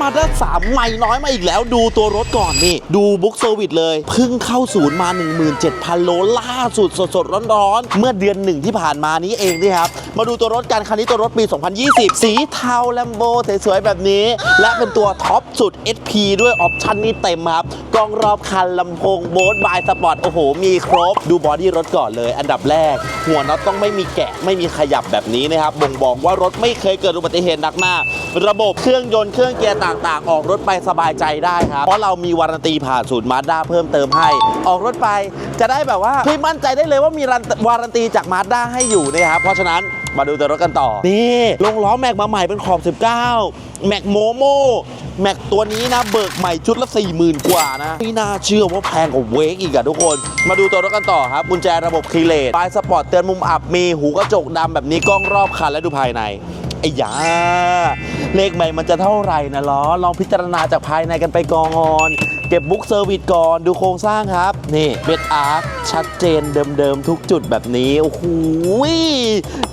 มาด้าสามใหม่น้อยมาอีกแล้วดูตัวรถก่อนนี่ ดูบุ๊กเซอร์วิสเลยเพิ่งเข้าศูนย์มา 17,000 โลล่าสุดสดๆร้อนๆ เมื่อเดือนหนึ่งที่ผ่านมานี้เองนี่ครับมาดูตัวรถกันคันนี้ตัวรถปี 2020 สีเทาแลมโบสวยๆแบบนี้ และเป็นตัวท็อปสุด SP ด้วยออปชั่นนี่เต็มครับกล้องรอบคันลำโพงโบสบายสปอร์ตโอ้โห มีครบ ดูบอดี้รถก่อนเลย อันดับแรก หัวน็อตต้องไม่มีแกะไม่มีขยับแบบนี้นะครับบ่งบอกว่ารถไม่เคยเกิดอุบัติเหตุหนักหน้าระบบเครื่องยนต์เครื่องเกียร์ต่างๆ ออกรถไปสบายใจได้ครับ เพราะเรามีวารันตีผ่านศูนย์มาด้าเพิ่มเติมให้ ออกรถไปจะได้แบบว่าเฮ้ยมั่นใจได้เลยว่ามีรันวารันตีจากมาด้าให้อยู่นะครับเพราะฉะนั้น มาดูตัวรถกันต่อ นี่ลงล้อแม็กมาใหม่เป็นขอบ 19 แม็กโมโมแม็กตัวนี้นะเบิกใหม่ชุดละ 40,000 กว่านะไม่น่าเชื่อว่าแพงกว่าเวกอีกอะทุกคน มาดูตัวรถกันต่อครับกุญแจระบบคีเลตปลายสปอร์ตเตือนมุมอับมีหูกระจกดำแบบนี้กล้องรอบคันและดูภายในไอ้ยาเลขใหม่มันจะเท่าไหร่นะล้อลองพิจารณาจากภายในกันไปก่อน เก็บบุ๊กเซอร์วิสก่อนดูโครงสร้างครับ นี่เบดอาร์คชัดเจนเดิมๆ ทุกจุดแบบนี้ โอ้โห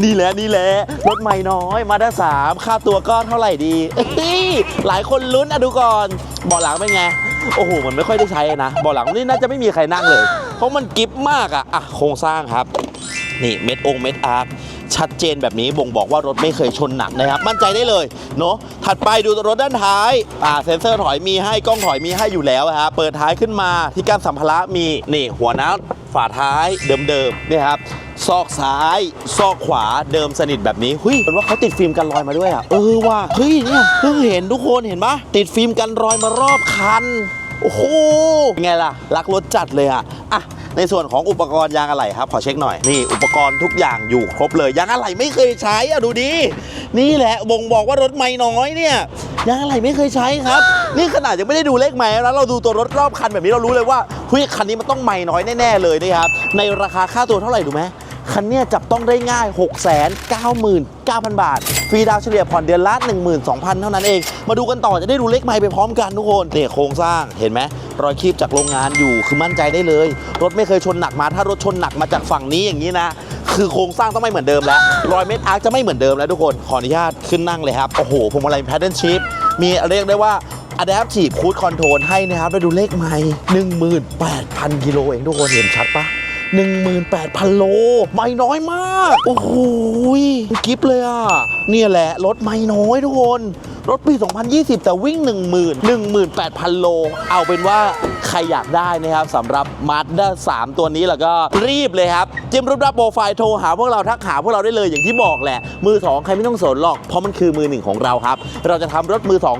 นี่แหละนี่แหละรถใหม่น้อยมาด้าสามค่าตัวก็เท่าไหร่ดี หลายคนลุ้นอะดูก่อนเบาะหลังเป็นไง โอ้โห มันไม่ค่อยได้ใช้นะเบาะหลังนี่น่าจะไม่มีใครนั่งเลย เพราะมันกิฟมากอะอะโครงสร้างครับ นี่เม็ดองค์เม็ดอาร์คชัดเจนแบบนี้บ่งบอกว่ารถไม่เคยชนหนักนะครับ มั่นใจได้เลยเนาะถัดไปดูรถด้านท้ายอ่าเซ็นเซอร์ถอยมีให้กล้องถอยมีให้อยู่แล้วครับเปิดท้ายขึ้นมาที่การสัมภาระมีนี่หัวน้ำฝาท้ายเดิมๆนี่ครับซอกซ้าย ซอกขวาเดิมสนิทแบบนี้เฮ้ยเป็นว่าเขาติดฟิล์มกันรอยมาด้วยอะเออว่ะเฮ้ยเนี่ยเพิ่งเห็นทุกคนเห็นปะติดฟิล์มกันรอยมารอบคัน โอ้โหเป็นไงล่ะ รักรถจัดเลยอะอะในส่วนของอุปกรณ์ยางอะไหล่ครับขอเช็คหน่อยนี่อุปกรณ์ทุกอย่างอยู่ครบเลยยางอะไหล่ไม่เคยใช้อะดูดินี่แหละบ่งบอกว่ารถไม่น้อยเนี่ยยางอะไหล่ไม่เคยใช้ครับ นี่ขนาดยังไม่ได้ดูเลขไม้แล้วเราดูตัวรถรอบคันแบบนี้เรารู้เลยว่าเฮ้ยคันนี้มันต้องไม่น้อยแน่ๆเลยนะครับในราคาค่าตัวเท่าไหร่ดูไหม คันนี้จับต้องได้ง่าย 6 9 9 0 0 0 บาท ฟรีดาวเฉลี่ยผ่อนเดือนละ 12,000 เท่านั้นเอง มาดูกันต่อจะได้ดูเลขไมล์ไปพร้อมกันทุกคนเนี่ยโครงสร้างเห็นไหมรอยคีบจากโรงงานอยู่คือมั่นใจได้เลย รถไม่เคยชนหนักมาถ้ารถชนหนักมาจากฝั่งนี้อย่างนี้นะคือโครงสร้างต้องไม่เหมือนเดิมแล้ว รอยเม็ดอาร์คจะไม่เหมือนเดิมแล้วทุกคน ขออนุญาตขึ้นนั่งเลยครับ โอ้โหพวงมาลัยแพดเดิลชิพมีเรียกได้ว่า Adaptive Cruise Control ให้นะครับไปดูเลขไมล์18,000 กิโลเองทุกคนเห็นชัดปะ 18,000 โล ไม่น้อยมาก โอ้โหกิฟเลยอะ เนี่ยแหละ รถไม่น้อยทุกคน รถปี 2020 แต่วิ่ง 10,000 18,000 โล เอาเป็นว่าใครอยากได้นะครับสำหรับ Mazda 3 ตัวนี้แล้วก็รีบเลยครับ จิ้มรูปรับโปรไฟล์โทรหาพวกเราทักหาพวกเราได้เลยอย่างที่บอกแหละ มือ 2 ใครไม่ต้องสนหรอก เพราะมันคือมือหนึ่งของเราครับ เราจะทำรถมือ 2